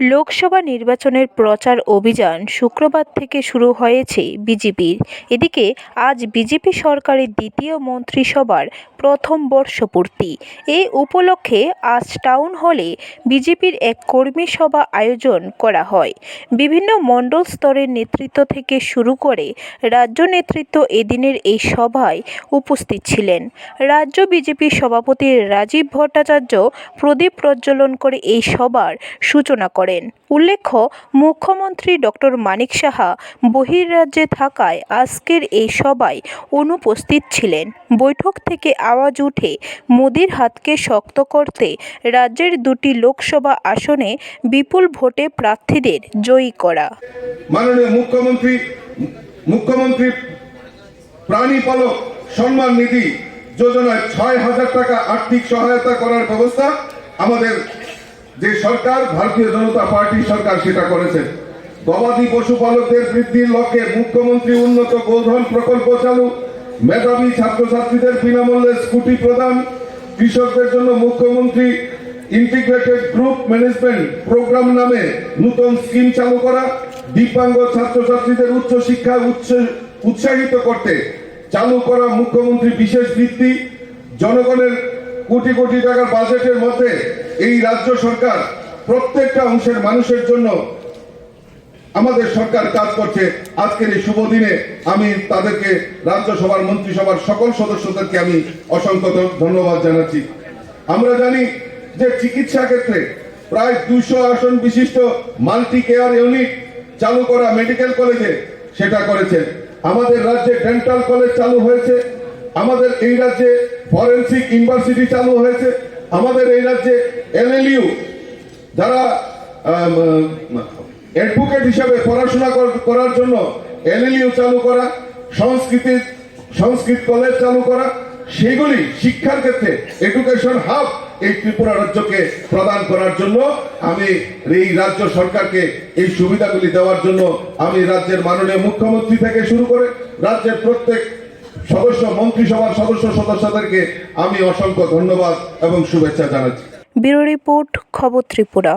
লোকসভা নির্বাচনের প্রচার অভিযান শুক্রবার থেকে শুরু হয়েছে বিজেপির। এদিকে আজ বিজেপি সরকারের দ্বিতীয় মন্ত্রিসভার প্রথম বর্ষপূর্তি। এ উপলক্ষে আজ টাউন হলে বিজেপির এক কর্মী সভা আয়োজন করা হয়। বিভিন্ন মণ্ডল স্তরের নেতৃত্ব থেকে শুরু করে রাজ্য নেতৃত্ব এদিনের এই সভায় উপস্থিত ছিলেন। রাজ্য বিজেপির সভাপতি রাজীব ভট্টাচার্য প্রদীপ প্রজ্বলন করে এই সভার সূচনা করেন। উল্লেখ্য, মুখ্যমন্ত্রী ডক্টর মানিক সাহা বহির্রাজ্যে থাকায় আজকের এই সভায় অনুপস্থিত ছিলেন। বৈঠক থেকে আওয়াজ উঠে মোদির হাতকে শক্ত করতে রাজ্যের দুটি লোকসভা আসনে বিপুল ভোটে প্রার্থীদের জয়ী করা। মাননীয় মুখ্যমন্ত্রী মুখ্যমন্ত্রী প্রাণী পালক সম্মান নিধি যোজনায় ছয় হাজার টাকা আর্থিক সহায়তা করার ব্যবস্থা আমাদের যে সরকার ভারতীয় জনতা পার্টি সরকার সেটা করেছে। গবাদি পশুপালকদের বৃদ্ধির লক্ষ্যে মুখ্যমন্ত্রী উন্নত গোধন প্রকল্প চালু। মেধাবী ছাত্রছাত্রীদের বিনামূল্যে স্কুটি প্রদান। কৃষকদের জন্য মুখ্যমন্ত্রী ইন্টিগ্রেটেড গ্রুপ ম্যানেজমেন্ট প্রোগ্রাম নামে নতুন স্কিম চালু করা। দিব্যাঙ্গ ছাত্রছাত্রীদের উচ্চ উৎস- উৎসাহিত করতে চালু করা মুখ্যমন্ত্রী বিশেষ বৃত্তি জনগণের কোটি কোটি টাকার বাজেটের মধ্যে এই রাজ্য সরকার প্রত্যেকটা অংশের মানুষের জন্য আমাদের সরকার কাজ করছে। আজকের এই শুভ দিনে আমি তাদেরকে রাজ্যসভার, মন্ত্রিসভার সকল সদস্যদেরকে আমি অসংখ্য ধন্যবাদ জানাচ্ছি। আমরা জানি যে চিকিৎসা ক্ষেত্রে প্রায় দুইশো আসন বিশিষ্ট মাল্টি কেয়ার ইউনিট চালু করা মেডিকেল কলেজে সেটা করেছে আমাদের রাজ্যে ডেন্টাল কলেজ চালু হয়েছে। আমাদের এই রাজ্যে ফরেন্সিক ইউনিভার্সিটি চালু হয়েছে। আমাদের এই রাজ্যে এলএলইউ যারা অ্যাডভোকেট হিসাবে পড়াশোনা করার জন্য এলএলইউ চালু করা, সংস্কৃতি, সংস্কৃত কলেজ চালু করা, সেগুলি শিক্ষার ক্ষেত্রে এডুকেশন হাব এই ত্রিপুরা রাজ্যকে প্রদান করার জন্য আমি এই রাজ্য সরকারকে এই সুবিধাগুলি দেওয়ার জন্য আমি রাজ্যের মাননীয় মুখ্যমন্ত্রী থেকে শুরু করে রাজ্যের প্রত্যেক সদস্য মন্ত্রিসভার সদস্য সদস্যদেরকে আমি অসংখ্য ধন্যবাদ এবং শুভেচ্ছা জানাচ্ছি। ব্যুরো রিপোর্ট খবর ত্রিপুরা।